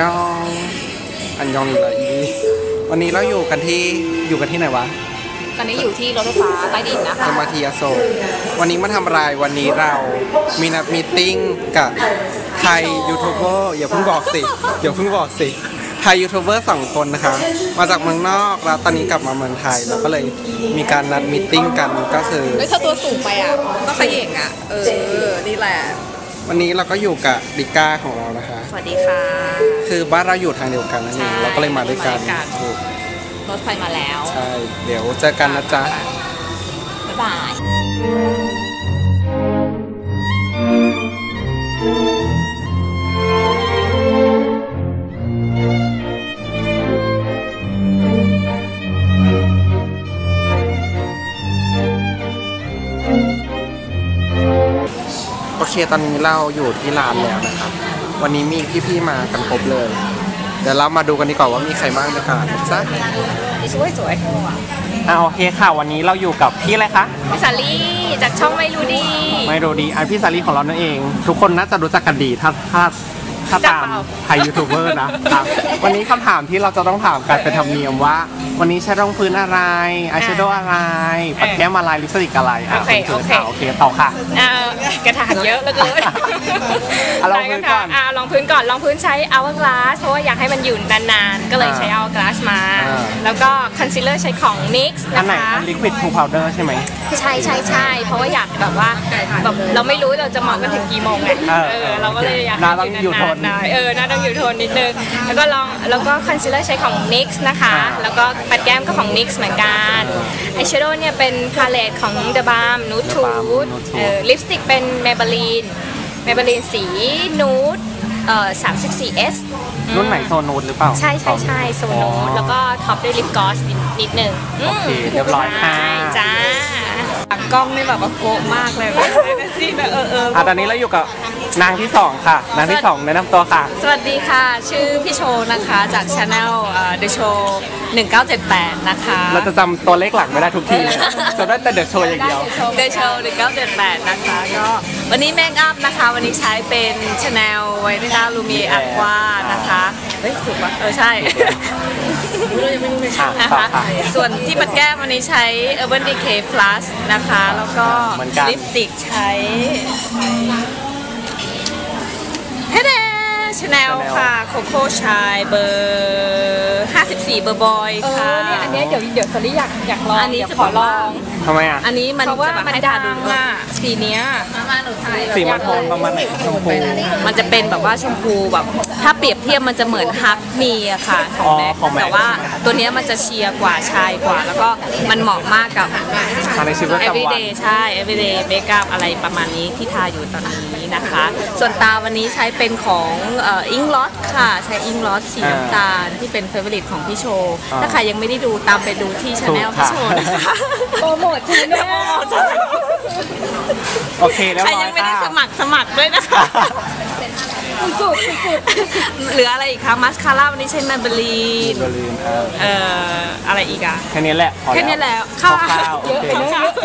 ยอง อันยองอีกแล้วอีวันนี้เราอยู่กันที่อยู่กันที่ไหนวะ ตอนนี้อยู่ที่รถไฟฟ้าใต้ดินนะคะเอ็มอาร์ทีอโศกวันนี้มาทำอะไรวันนี้เรามีนัดมีตติ้งกับไทยยูทูบเบอร์อย่าเพิ่งบอกสิอย่าเพิ่งบอกสิไทยยูทูบเบอร์สองคนนะคะ มาจากเมืองนอกแล้วตอนนี้กลับมาเมืองไทยแล้วก็เลยมีการนัดมีตติ้งกันก็คือ เฮ้ยเธอตัวสูงไปอะ ต้องขย่งอะ เออ นี่แหละ วันนี้เราก็อยู่กับดิก้าของเรานะคะ สวัสดีค่ะ คือบ้านเราอยู่ทางเดียวกันนั่นเองใช่เราก็เลยมาด้วยกันมาด้วยกัน ถูกรถไฟมาแล้วใช่ เดี๋ยวเจอกันนะจ๊ะ บ๊ายบาย เคตอนนี้เราอยู่ที่ร้านแล้วนะครับ วันนี้มีพี่ๆมากันครบเลย เดี๋ยวเรามาดูกันดีกว่าว่ามีใครบ้างในการนะจ๊ะสวยสวยอ่าโอเคค่ะ วันนี้เราอยู่กับพี่อะไรคะพี่สาลี่จากช่องไม่รู้ดีไมโรดีอันพี่สาลีของเรานั่นเอง ทุกคนน่าจะรู้จักกันดีถ้าถ้า ถ้าจักตามเปล่าไทยยูทูบเบอร์นะครับวันนี้คำถามที่เราจะต้องถามกันเป็นธรรมเนียมว่า วันนี้ใช้รองพื้นอะไรอายแชโดว์อะไร ปัดแก้มอะไรลิปสติกอะไรอะโอเคณโอเคอะโอเคต่อค่ะเอ่อกระถางเยอะเหลือเกินอะลองพื้นก่อนอะลองพื้นก่อนลองพื้นใช้ hourglass เพราะว่าอยากให้มันอยู่นานๆ ก็เลยใช้ hourglass มาอ่าแล้วก็ concealer ใช้ของ NYX อันนะไหนคะลิควิดทูพาวเดอร์ใช่ไหมใช่ใช่ใช่เพราะว่าอยากแบบว่าแบบเราไม่รู้เราจะมองกันถึงกี่โมงไงเออเออเราก็เลยอยากหน้าต้องอยู่ทนหน่อยเออหน้าต้องอยู่ทนนิดนึงแล้วก็ลองแล้วก็คอนซีลเลอร์ใช้ของ NYX นะคะอ่าแล้วก็ปัดแก้มก็ของ NYX เหมือนกันอายแชโดว์เนี่ยเป็นพาเลตของ The Balm Nude The Balm Tooth Nude Tooth เออลิปสติกเป็น Maybelline Maybelline สี Nude เอ่อ 34S อืมรุ่นไหนโซนูดหรือเปล่า ใช่ใช่ใช่โซโนอ๋อแล้วก็ท็อปด้วยลิปกลอสนิดนิดนึงมโอเคเรียบร้อยค่ะใช่ จ้ากล้องนี่แบบว่าโกะมากเลยนะสิแบบเออเอออะตอนนี้เราอยู่กับนางที่สองค่ะ นางที่สองแนะนำตัวค่ะ สวัสดีค่ะ ชื่อพี่โชว์นะคะจากช anel เอ่อ The Show 1978 นะคะ เราจะจำตัวเลขหลังไม่ได้ทุกทีเลยจะได้แต่เดอะโชว์อย่างเดียว The Show 1978 นะคะก็วันนี้เมคอัพนะคะ วันนี้ใช้เป็น Chanel ไวท์ด้าลูมีอัควานะคะเฮ้ยถูกปะเออใช่อะ นะต่อคะค่ะส่วนที่ปัดแก้มวันนี้ใช้ Urban Decay Plus นะคะ แล้วก็เหมือนกัน ลิปสติกใช้เฮเดชแนล Chanel ค่ะ โคโค่ชายเบอร์ 54 เบอร์บอยเอค่ะอเนี่ยอันเนี้ยเดี๋ยวเดี๋ยวสลิอยากอยากลองอันนี้เดี๋ยวจะขอลอง ทำไมอะ อันนี้มันเพราะว่าจะแบบมันให้ดัทางดูอะสีเนี้ยมาหนูถ่ายสีมันโทนประมาณไหนชมพูมันจะเป็นแบบว่าชมพูแบบ ถ้าเปรียบเทียบมันจะเหมือนฮักมีอะค่ะขออ๋งอแม็กของ Mac แต่ว่าตัวเนี้ยมันจะเชียร์กว่าชายกว่า แล้วก็มันเหมาะมากกับ ทาในชีวิตประจำวัน everyday ใช่ everyday makeup อะไรประมาณนี้ที่ทาอยู่ตอนนี้ นะคะ ส่วนตาวันนี้ใช้เป็นของอิงลอตค่ะ ใช้อิงลอตสีน้ำตาลที่เป็นเฟเวอริตของพี่โชว์อ่าถ้าใครยังไม่ได้ดูตามไปดูที่ช anel ถูกค่ะพี่โชว์นะคะโปรโมทชแนลโอเคเรียบใครร้อยัยงไม่ได้ค่ะสมัครสมัครด้วยนะคะสุดสุดเหลืออะไรอีกคะมัสคาร่าวันนี้ใช้แมเบลีนเบอร์ลินเออเอ่ออะไรอีกอะแค่นี้แหละพอแค่นี้แล้วคค่ะร่าวๆโอเคจ้ะคุ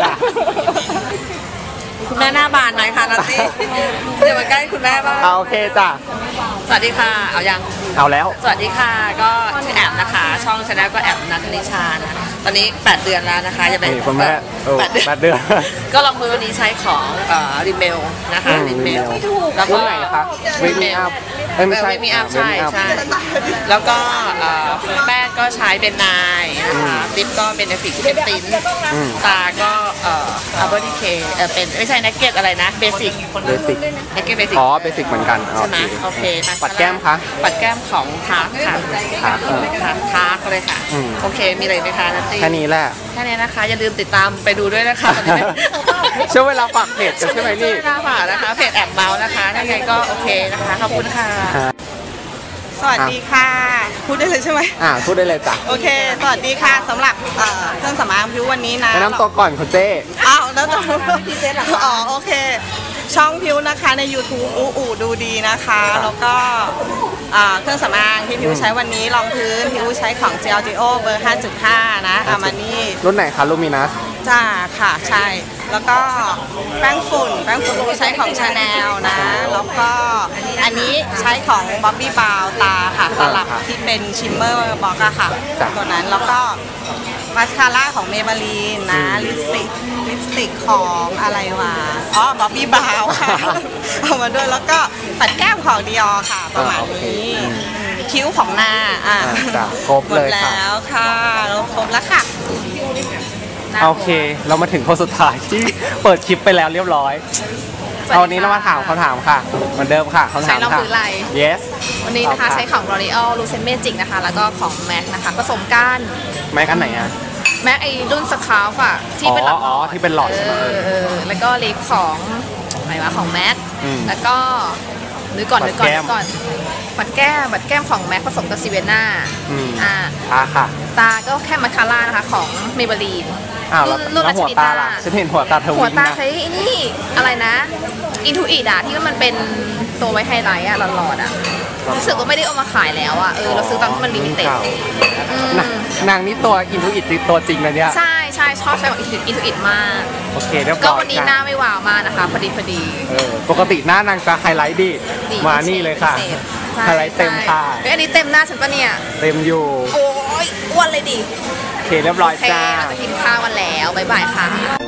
ณ แม่หน้าบานหน่อยค่ะนัตตี้เดี๋ยวมาใกล้คุณแม่บ้างเอาโอเคจ้ะ สวัสดีค่ะ เอายัง เอาแล้ว สวัสดีค่ะก็ชื่อแอมนะคะ ช่องชาแนลก็แอมนัทนิชานะตอนนี้ 8 เดือนแล้วนะคะจะเป็นนี่คุณแม่โอ้แปดเดือนแปดเดือนก็ลองมือวันนี้ใช้ของเอ่อริเมลนะคะอืมริเมล Rimmel แล้วรุ่ก็นไหนคะเวมีอัพ เอ้ยไม่ใช่เวมีอัพเวใช่มีอัพใช่แล้วก็เอ่อแป้งก็ใช้เป็นนายนะคะลิปก็เป็นเอฟิกเป็นติ้นอืมตาก็เอ่ออัลเบอร์ดีเคเออเป็นไม่ใช่นักเก็ตอะไรนะเบสิกเบสิกนักเก็ตเบสิกอ๋อเบสิกเหมือนกันโอใช่ไหมเคโอเคปัดแก้มคะ ปัดแก้มของทาร์กค่ะ Tarte เออค่ะทาร์กเลยค่ะ อืม โอเคมีอะไรไหมคะนัตตี้ แค่นี้แหละ แค่นี้นะคะ อย่าลืมติดตามไปดูด้วยนะคะตอนนี้ ช่วงเวลาฝากเพจกันใช่ไหมนี่ช่วยหน้าฝากนะคะเพจแอบเมาส์นะคะถ้าไงก็โอเคนะคะขอบคุณค่ะสวัสดีค่ะ พูดได้เลยใช่ไหมอ่าพูดได้เลยจ้ะโอเค สวัสดีค่ะสำหรับเอ่อเครื่องสำอางพิววันนี้นะ แนะนำตัวก่อนคุณเจ้ อ้าวแล้วจะพี่เจหรออ๋อโอเค ช่องพิวนะคะใน YouTube อูอูดูดีนะคะ แล้วก็อ่าเครื่องสำอางที่พิวใช้วันนี้รองพื้นพิวใช้ของ g l d o เบอร์ 5.5 นะอามานี่รุ่นไหนคะลูมินัส จ้าค่ะ ใช่ แล้วก็แป้งฝุ่น แป้งฝุ่นใช้ของชาแนลนะ แล้วก็อันนี้ใช้ของบ๊อบบี้บาวตาค่ะตลับที่เป็นชิมเมอร์บอกอะค่ะตัวนั้นแล้วก็มาสคาร่าของเมเบลีนนะ ลิปสติกลิปสติกของอะไรวะอ๋อบ๊อบบี้บาวค่ะ เอามาด้วยแล้วก็ปัดแก้มของดิออค่ะ ประมาณนี้อืมคิ้วของหน้าอะอ่าจ้ะครบหมเลดยค่ะแล้วค่ะเราครบแล้วค่ะ โอเค เรามาถึงคนสุดท้ายที่เปิดคลิปไปแล้วเรียบร้อยสวัสดีค่ะเอาวันนี้เรามาถามคำถามค่ะ เหมือนเดิมค่ะคำถามใช้รองค่ะ พื้นอะไร yes วันนี้นะคะ เอาค่ะ ใช้ของ L'Oreal Lucent Magic นะคะ แล้วก็ของ MAC นะคะผสมกันแม็กอันไหนอะ MAC ไอรุ่นสครับอะที่เป็นหลอดอ๋ออ๋อที่เป็นหลอดใช่ไหมเออเออแล้วก็ลิปของอะไรวะของ MAC อืมแล้วก็นึกก่อนปันึดกก่อนแก้มนึกก่อน ปัดแก้มปัดแก้มของ MAC ผสมกับซีเวน่าอืมอ่าอ่าค่ะ ตาก็แค่มาคาร่านะคะของ Maybelline อ้าวแล้วรุ่นแล้วหัว Lash ตาล่ะ Vita ฉันเห็นหัวตาเธอหัววิ่งตานะ ใช้ไอ้นี่อะไรนะอินทูอิดอะที่มันเป็นตัวไว้ไฮไลท์อะหลอดๆอะรู้สึกว่าไม่ได้เอามาขายแล้วอะเออเราซื้อตอนที่มันลิมิเต็ดเก่าอืมนางนางนี่ตัวอินทูอิตตัวจริงนะเนี่ย ใช่ใช่ชอบใช้ของอินทูอินทูอิดมาก โอเคเรียบก็ร้อยวันนี้หค่ะน้าไม่วาวมากนะคะ พอดีพอดี เออปกติหน้านางจะไฮไลท์ดี ดีมานี่เลยค่ะ พิศษ ใช่ไฮไลท์เต็มค่ะใช่เฮ้ยอันนี้เต็มหน้าฉันปะเนี่ย เต็มอยู่ โอ้ยอ้วนเลยดิ โอเคเรียบร้อยโอเคจ้า เราจะกินข้าวกันแล้ว บ๊ายบายค่ะ